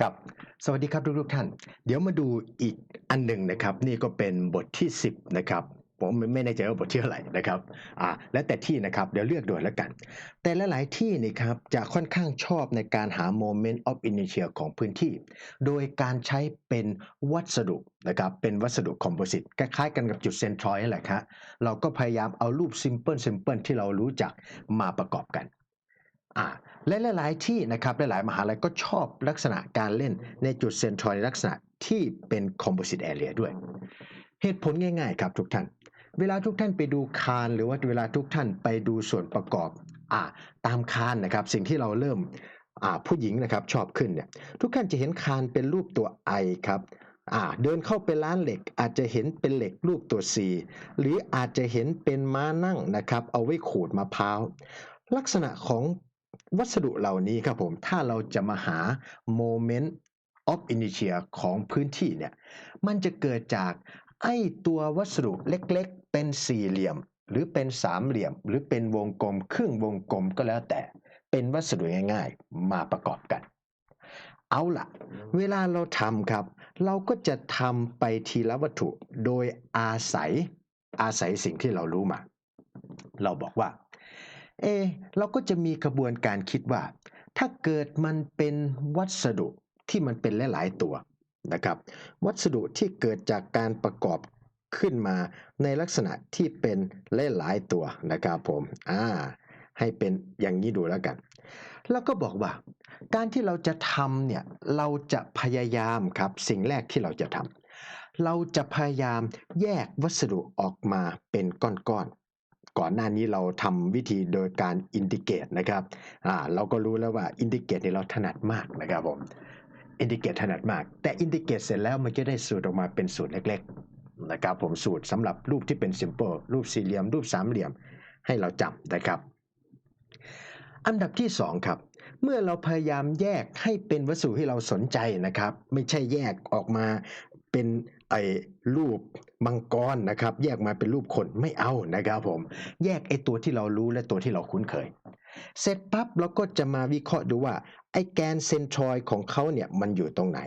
ครับสวัสดีครับทุกๆท่าน เดี๋ยวมาดูอีกอันหนึ่งนะครับ นี่ก็เป็นบทที่ 10 นะครับ ผมไม่แน่ใจว่าบทที่เท่าไหร่นะครับอ่าแล้วแต่ที่นะครับเดี๋ยวเลือกโดยแล้วกัน แต่หลายที่นี่ครับจะค่อนข้างชอบในการหา moment of inertia ของพื้นที่ โดยการใช้เป็นวัสดุนะครับเป็นวัสดุคอมโพสิตคล้ายๆกันกับจุดเซนทรอยด์นั่นแหละครับเราก็พยายามเอารูป simple simple ที่เรารู้จักมาประกอบกัน อ่าและหลาย ๆ ที่นะครับหลาย ๆ มหาลัยก็ชอบลักษณะการเล่นในจุดเซนทรอยลักษณะที่เป็นคอมโพสิตแอเรียด้วย เหตุผลง่าย ๆ ครับทุกท่าน เวลาทุกท่านไปดูคานหรือว่าเวลาทุกท่านไปดูส่วนประกอบอ่าตามคานนะครับ สิ่งที่เราเริ่มอ่าผู้หญิงนะครับชอบขึ้นเนี่ยทุกท่านจะเห็นคานเป็นรูปตัว I ครับอ่าเดินเข้าไปร้านเหล็กอาจจะเห็นเป็นเหล็กรูปตัว C หรืออาจจะเห็นเป็นม้านั่งนะครับ เอาไว้ขูดมะพร้าวลักษณะของ วัสดุเหล่านี้ครับผม ถ้าเราจะมาหา moment of inertia ของพื้นที่เนี่ย มันจะเกิดจากไอ้ตัววัสดุเล็กๆ เป็นสี่เหลี่ยม หรือเป็นสามเหลี่ยม หรือเป็นวงกลม ครึ่งวงกลมก็แล้วแต่ เป็นวัสดุง่ายๆ มาประกอบกัน เอาล่ะเวลาเราทำครับ เราก็จะทำไปทีละวัตถุโดยอาศัยอาศัยสิ่งที่เรารู้มา เราบอกว่า เอ เราก็จะมีกระบวนการคิดว่า ถ้าเกิดมันเป็นวัสดุที่มันเป็นหลาย ๆ ตัวนะครับ วัสดุที่เกิดจากการประกอบขึ้นมาในลักษณะที่เป็นหลาย ๆ ตัวนะครับผมอ่าให้เป็นอย่างนี้ดูแล้วกัน แล้วก็บอกว่า การที่เราจะทำเนี่ยเราจะพยายามครับสิ่งแรกที่เราจะทำเราจะพยายามแยกวัสดุออกมาเป็นก้อน ก่อนหน้านี้เราทำวิธีโดยการอินดิเกตนะครับอ่าเราก็รู้แล้วว่าอินดิเกตเนี่ยเราถนัดมากนะครับผมอินดิเกตถนัดมาก แต่อินดิเกตเสร็จแล้วมันจะได้สูตรออกมาเป็นสูตรเล็กๆนะครับผมสูตรสำหรับรูปที่เป็น simple รูปสี่เหลี่ยมรูปสามเหลี่ยมให้เราจำนะครับ อันดับที่สองครับ เมื่อเราพยายามแยกให้เป็นวัสดุที่เราสนใจนะครับ ไม่ใช่แยกออกมาเป็นไอ้รูป มังกรนะครับ แยกมาเป็นรูปคนไม่เอานะครับผม แยกไอ้ตัวที่เรารู้และตัวที่เราคุ้นเคย เสร็จปั๊บเราก็จะมาวิเคราะห์ดูว่าไอ้แกนเซนทรอยของเขาเนี่ยมันอยู่ตรงไหน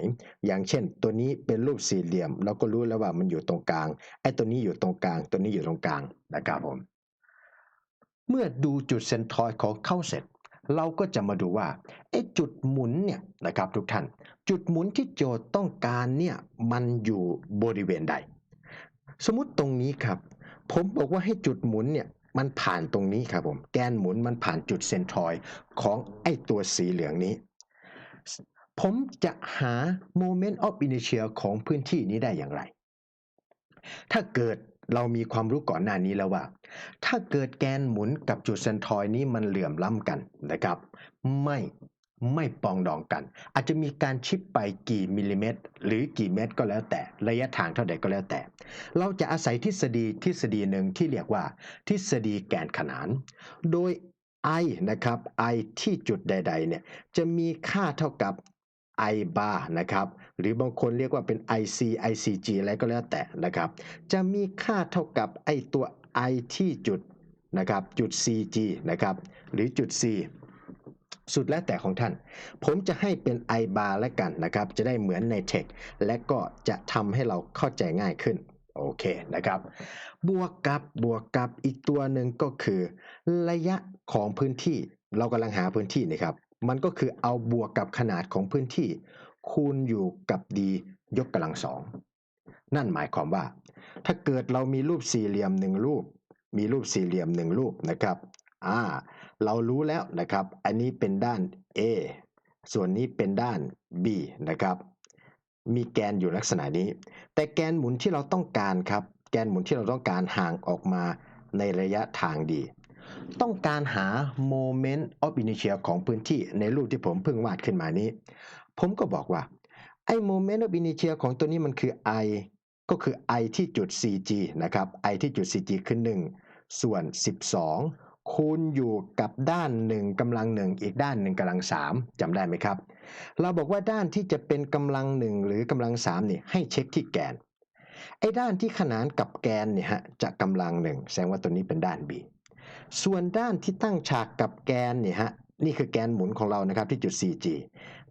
อย่างเช่น ตัวนี้เป็นรูปสี่เหลี่ยม เราก็รู้แล้วว่ามันอยู่ตรงกลาง ไอ้ตัวนี้อยู่ตรงกลาง ตัวนี้อยู่ตรงกลางนะครับผม เมื่อดูจุดเซนทรอยของเขาเสร็จ เราก็จะมาดูว่าไอ้จุดหมุนเนี่ยนะครับทุกท่าน จุดหมุนที่โจทย์ต้องการเนี่ยมันอยู่บริเวณใด สมมติตรงนี้ครับ ผมบอกว่าให้จุดหมุนเนี่ยมันผ่านตรงนี้ครับผมแกนหมุนมันผ่านจุดเซนทรอยของไอตัวสีเหลืองนี้ ผมจะหา moment of inertia ของพื้นที่นี้ได้อย่างไร ถ้าเกิดเรามีความรู้ก่อนหน้านี้แล้วว่า ถ้าเกิดแกนหมุนกับจุดเซนทรอยนี้มันเหลื่อมล้ำกันนะครับ ไม่ ไม่ปองดองกัน อาจจะมีการชิปไปกี่มิลลิเมตร หรือกี่เมตรก็แล้วแต่ระยะทางเท่าใดก็แล้วแต่ เราจะอาศัยทฤษฎีทฤษฎีหนึ่งที่เรียกว่า ทฤษฎีแกนขนาน โดย i นะครับ i ที่จุดใดๆเนี่ยจะมีค่าเท่ากับ i bar นะครับหรือบางคนเรียกว่าเป็น ic icg อะไรก็แล้วแต่นะครับจะมีค่าเท่ากับไอตัว i ที่จุดนะครับจุด cg นะครับหรือจุด c สุดแล้วแต่ของท่าน ผมจะให้เป็น i bar แล้วกันนะครับ จะได้เหมือนใน text และก็จะทำให้เราเข้าใจง่ายขึ้น โอเคนะครับ บวกกับบวกกับอีกตัวหนึ่งก็คือ ระยะของพื้นที่ เรากำลังหาพื้นที่นะครับ มันก็คือเอาบวกกับขนาดของพื้นที่ คูณอยู่กับ d ยกกำลังสองนั่นหมายความว่า ถ้าเกิดเรามีรูปสี่เหลี่ยมหนึ่งรูป มีรูปสี่เหลี่ยมหนึ่งรูปนะครับ อ่าเรารู้แล้วนะครับ อันนี้เป็นด้าน A ส่วนนี้เป็นด้าน B นะครับ มีแกนอยู่ลักษณะนี้ แต่แกนหมุนที่เราต้องการครับ แกนหมุนที่เราต้องการห่างออกมาในระยะทางดี ต้องการหา moment of inertia ของพื้นที่ในรูปที่ผมเพิ่งวาดขึ้นมานี้ ผมก็บอกว่า ไอ้ moment of inertia ของตัวนี้มันคือ i ก็คือ i ที่จุด cg นะครับ i ที่จุด cg คือ 1 ส่วน 12 คูณอยู่กับด้าน 1กำลัง 1 อีกด้าน 1กำลัง 3จำได้ไหมครับ เราบอกว่าด้านที่จะเป็นกำลัง 1 หรือกำลัง3เนี่ยให้เช็คที่แกน ไอ้ด้านที่ขนานกับแกนเนี่ยฮะจะกำลัง 1 แสดงว่าตัวนี้เป็นด้าน b ส่วนด้านที่ตั้งฉากกับแกนเนี่ยฮะนี่คือแกนหมุนของเรานะครับที่จุด 4g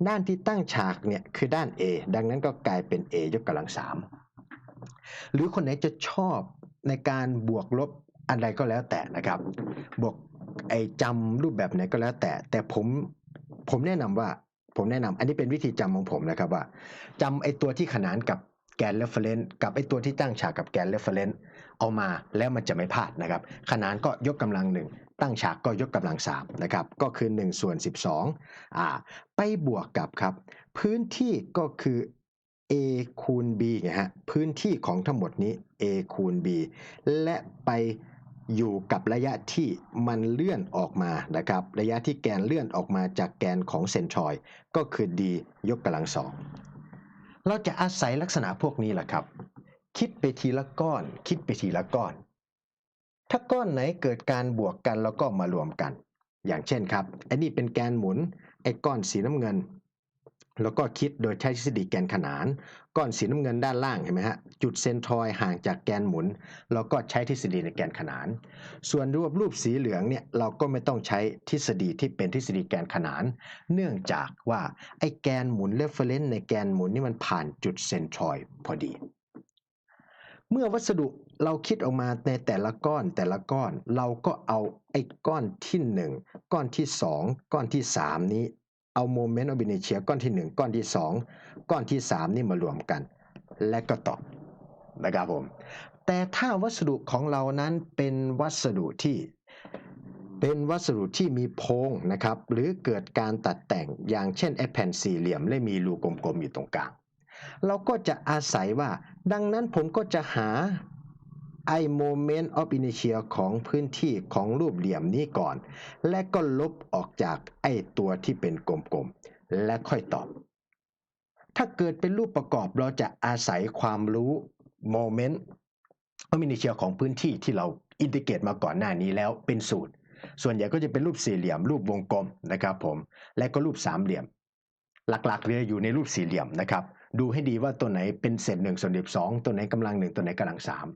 ด้านที่ตั้งฉากเนี่ยคือด้าน a ดังนั้นก็กลายเป็น a ยกกำลัง 3 หรือคนไหนจะชอบในการบวกลบ อะไรก็แล้วแต่นะครับ บวกไอ้จำรูปแบบไหนก็แล้วแต่ แต่ผมผมแนะนำว่าผมแนะนำอันนี้เป็นวิธีจำของผมนะครับว่าจำไอ้ตัวที่ขนานกับแกน reference กับไอ้ตัวที่ตั้งฉากกับแกน reference เอามาแล้วมันจะไม่พลาดนะครับ ขนานก็ยกกำลังหนึ่งตั้งฉากก็ยกกำลัง3นะครับก็คือ1ส่วน12อ่าไปบวกกับครับ พื้นที่ก็คือ a คูณ b ไงฮะพื้นที่ของทั้งหมดนี้ a คูณ b และไป อยู่กับระยะที่มันเลื่อนออกมานะครับ ระยะที่แกนเลื่อนออกมาจากแกนของเซนทรอยด์ก็คือ d ยกกำลังสองเราจะอาศัยลักษณะพวกนี้แหละครับ คิดไปทีละก้อน คิดไปทีละก้อน ถ้าก้อนไหนเกิดการบวกกันแล้วก็มารวมกัน อย่างเช่นครับไอ้นี่เป็นแกนหมุนไอ้ก้อนสีน้ำเงิน แล้วก็คิดโดยใช้ทฤษฎีแกนขนาน ก้อนสีน้ำเงินด้านล่างเห็นไหมฮะจุดเซนทรอยห่างจากแกนหมุน เราก็ใช้ทฤษฎีในแกนขนาน ส่วนรูปรูปสีเหลืองเนี่ยเราก็ไม่ต้องใช้ทฤษฎีที่เป็นทฤษฎีแกนขนาน เนื่องจากว่าไอ้แกนหมุนเรฟเฟรนซ์ในแกนหมุนนี่มันผ่านจุดเซนทรอยพอดี เมื่อวัสดุเราคิดออกมาในแต่ละก้อนแต่ละก้อนเราก็เอาไอ้ก้อนที่หนึ่งก้อนที่สองก้อนที่สามนี้ เอาโมเมนต์ออบิเนเชียก้อนที่หนึ่งก้อนที่สองก้อนที่สามนี่มารวมกัน และก็ตอบนะครับผม แต่ถ้าวัสดุของเรานั้นเป็นวัสดุที่เป็นวัสดุที่มีโพงนะครับ หรือเกิดการตัดแต่งอย่างเช่นไอ้แผ่นสี่เหลี่ยมและมีรูกลมๆอยู่ตรงกลาง เราก็จะอาศัยว่า ดังนั้นผมก็จะหา ไอโมเมนต์ออฟอินิเชียของพื้นที่ของรูปเหลี่ยมนี้ก่อน และก็ลบออกจากไอตัวที่เป็นกลมๆ และค่อยตอบ ถ้าเกิดเป็นรูปประกอบเราจะอาศัยความรู้โมเมนต์ออฟอินิเชียของพื้นที่ที่เราอินทิเกรตมาก่อนหน้านี้แล้วเป็นสูตร ส่วนใหญ่ก็จะเป็นรูปสี่เหลี่ยม รูปวงกลมนะครับผม และก็รูปสามเหลี่ยม หลักๆเลยอยู่ในรูปสี่เหลี่ยมนะครับ ดูให้ดีว่าตัวไหนเป็นเศษหนึ่งส่วนสิบสองตัวไหนกำลังหนึ่งตัวไหนกำลังสาม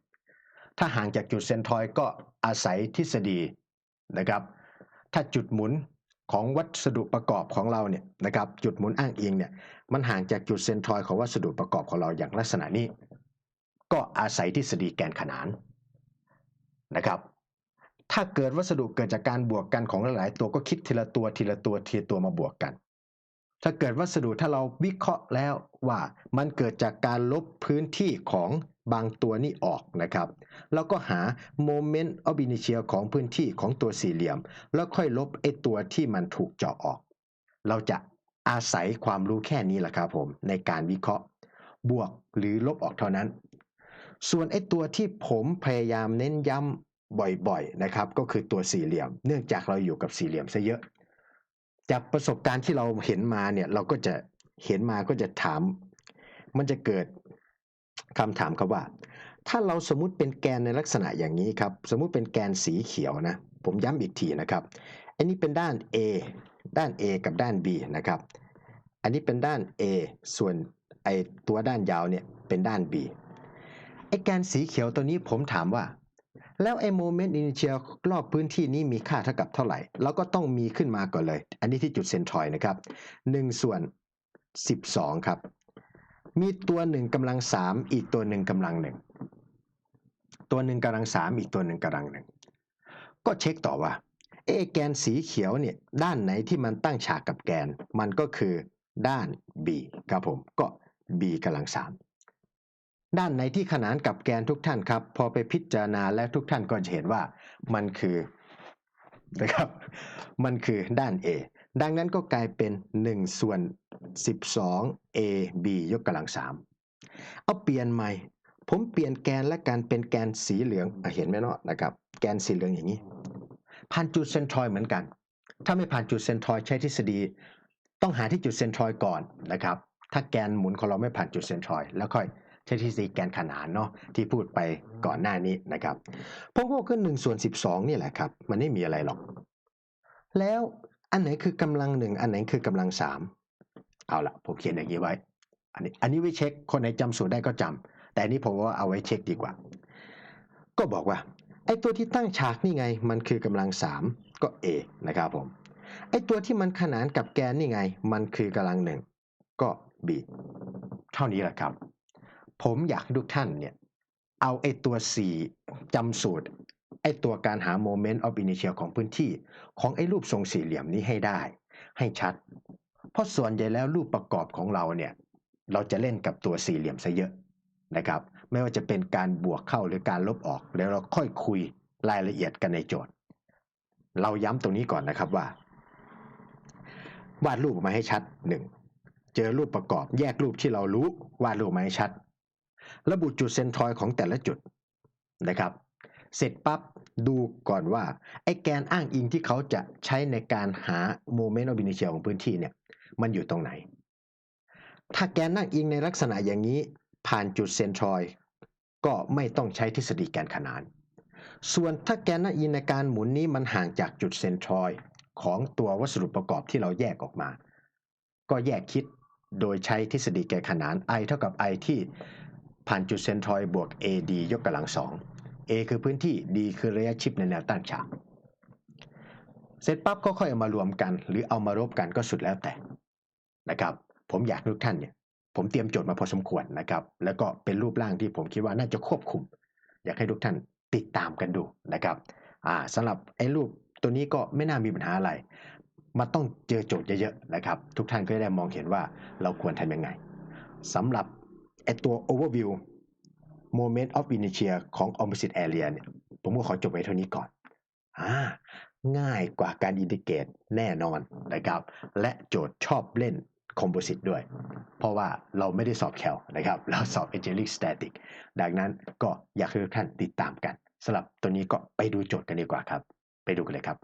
ถ้าห่างจากจุดเซนทรอยก็อาศัยทฤษฎีนะครับ ถ้าจุดหมุนของวัสดุประกอบของเราเนี่ยนะครับจุดหมุนอ้างอิงเนี่ยมันห่างจากจุดเซนทรอยของวัสดุประกอบของเราอย่างลักษณะนี้ ก็อาศัยทฤษฎีแกนขนานนะครับ ถ้าเกิดวัสดุเกิดจากการบวกกันของหลาย ๆ ตัวก็คิดทีละตัวทีละตัวทีละตัวมาบวกกัน ถ้าเกิดวัสดุถ้าเราวิเคราะห์แล้วว่ามันเกิดจากการลบพื้นที่ของ บางตัวนี้ออกนะครับ แล้วก็หาโมเมนต์ออบินิเชียของพื้นที่ของตัวสี่เหลี่ยม แล้วค่อยลบไอ้ตัวที่มันถูกเจาะออก เราจะอาศัยความรู้แค่นี้แหละครับผม ในการวิเคราะห์ บวกหรือลบออกเท่านั้น ส่วนไอ้ตัวที่ผมพยายามเน้นย้ำบ่อยๆนะครับ ก็คือตัวสี่เหลี่ยม เนื่องจากเราอยู่กับสี่เหลี่ยมซะเยอะ จากประสบการณ์ที่เราเห็นมาเนี่ยเราก็จะเห็นมาก็จะถาม มันจะเกิด คำถามครับว่า ถ้าเราสมมุติเป็นแกนในลักษณะอย่างนี้ครับ สมมุติเป็นแกนสีเขียวนะ ผมย้ำอีกทีนะครับ อันนี้เป็นด้าน A ด้าน A กับด้าน B นะครับ อันนี้เป็นด้าน A ส่วนไอตัวด้านยาวเนี่ยเป็นด้าน B ไอแกนสีเขียวตัวนี้ผมถามว่า แล้วไอโมเมนต์อินิเชียลรอบพื้นที่นี้มีค่าเท่ากับเท่าไหร่ เราก็ต้องมีขึ้นมาก่อนเลย อันนี้ที่จุดเซนทรอยด์นะครับ 1 ส่วน 12 ครับ มีตัวหนึ่งกำลังสามอีกตัวหนึ่งกำลังหนึ่งตัวหนึ่งกำลังสามอีกตัวหนึ่งกำลังหนึ่งก็เช็คต่อว่าเอแกนสีเขียวเนี่ยด้านไหนที่มันตั้งฉากกับแกน มันก็คือด้าน b ครับผมก็ b กำลังสามด้านไหนที่ขนานกับแกนทุกท่านครับ พอไปพิจารณาและทุกท่านก็จะเห็นว่ามันคือนะครับ มันคือด้าน a ดังนั้นก็กลายเป็น1ส่วน 12 a b ยกกำลัง3เอาเปลี่ยนใหม่ ผมเปลี่ยนแกนและกันเป็นแกนสีเหลืองอะเห็นไหมเนาะนะครับ แกนสีเหลืองอย่างนี้ ผ่านจุดเซนทรอยเหมือนกัน ถ้าไม่ผ่านจุดเซนทรอยใช้ทฤษฎี ต้องหาที่จุดเซนทรอยก่อนนะครับ ถ้าแกนหมุนของเราไม่ผ่านจุดเซนทรอยแล้วค่อยใช้ทฤษฎีแกนขนานเนาะที่พูดไปก่อนหน้านี้นะครับผมก็ขึ้น1ส่วน12 นี่แหละครับ มันไม่มีอะไรหรอก แล้ว อันไหนคือกำลังหนึ่งอันไหนคือกำลังสามเอาละผมเขียนอย่างนี้ไว้ อันนี้ อันนี้ไว้เช็คคนไหนจำสูตรได้ก็จำแต่อันนี้ผมว่าเอาไว้เช็คดีกว่า ก็บอกว่าไอ้ตัวที่ตั้งฉากนี่ไง มันคือกำลังสามก็ A นะครับผมไอ้ตัวที่มันขนานกับแกนนี่ไง มันคือกำลังหนึ่งก็ b เท่านี้แหละครับ ผมอยากให้ทุกท่านเนี่ยเอาไอ้ตัว 4จำสูตร ไอ้ตัวการหา moment of inertia ของพื้นที่ ของไอ้รูปทรงสี่เหลี่ยมนี้ให้ได้ ให้ชัด เพราะส่วนใหญ่แล้วรูปประกอบของเราเนี่ย เราจะเล่นกับตัวสี่เหลี่ยมซะเยอะนะครับ ไม่ว่าจะเป็นการบวกเข้าหรือการลบออก แล้วเราค่อยคุยรายละเอียดกันในโจทย์ เราย้ำตรงนี้ก่อนนะครับว่า วาดรูปออกมาให้ชัดหนึ่งเจอรูปประกอบแยกรูปที่เรารู้วาดรูปมาให้ชัด ระบุจุดเซนทรอยของแต่ละจุดนะครับ เสร็จปั๊บดูก่อนว่า ไอ้แกนอ้างอิงที่เขาจะใช้ในการหาโมเมนต์ออบินิเชียของพื้นที่เนี่ย มันอยู่ตรงไหน ถ้าแกนอ้างอิงในลักษณะอย่างนี้ผ่านจุดเซนทรอยก็ไม่ต้องใช้ทฤษฎีแกนขนาน ส่วนถ้าแกนอ้างอิงในการหมุนนี้มันห่างจากจุดเซนทรอยของตัววัสดุประกอบที่เราแยกออกมา ก็แยกคิดโดยใช้ทฤษฎีแกนขนาน i เท่ากับ i ที่ผ่านจุดเซนทรอยบวก ad ยกกำลังสอง a คือพื้นที่ d คือระยะชิปในแนวตั้งฉาก เสร็จปั๊บก็ค่อยเอามารวมกัน หรือเอามารบกันก็สุดแล้วแต่นะครับ ผมอยากทุกท่านเนี่ยผมเตรียมโจทย์มาพอสมควรนะครับ แล้วก็เป็นรูปร่างที่ผมคิดว่าน่าจะควบคุม อยากให้ทุกท่านติดตามกันดูนะครับอ่าสำหรับไอ้รูปตัวนี้ก็ไม่น่ามีปัญหาอะไรมันต้องเจอโจทย์เยอะๆนะครับ ทุกท่านก็ได้มองเห็นว่าเราควรทำยังไงสำหรับไอ้ตัว overview moment of inertia ของ opposite area เนี่ยผมก็ขอจบไว้เท่านี้ก่อนอ่าง่ายกว่าการอินทิเกรตแน่นอนนะครับ และโจทย์ชอบเล่น composite ด้วย เพราะว่าเราไม่ได้สอบแคลนะครับ เราสอบ angelic static ดังนั้นก็อยากให้ทุกท่านติดตามกันสำหรับตัวนี้ก็ไปดูโจทย์กันดีกว่าครับ ไปดูกันเลยครับ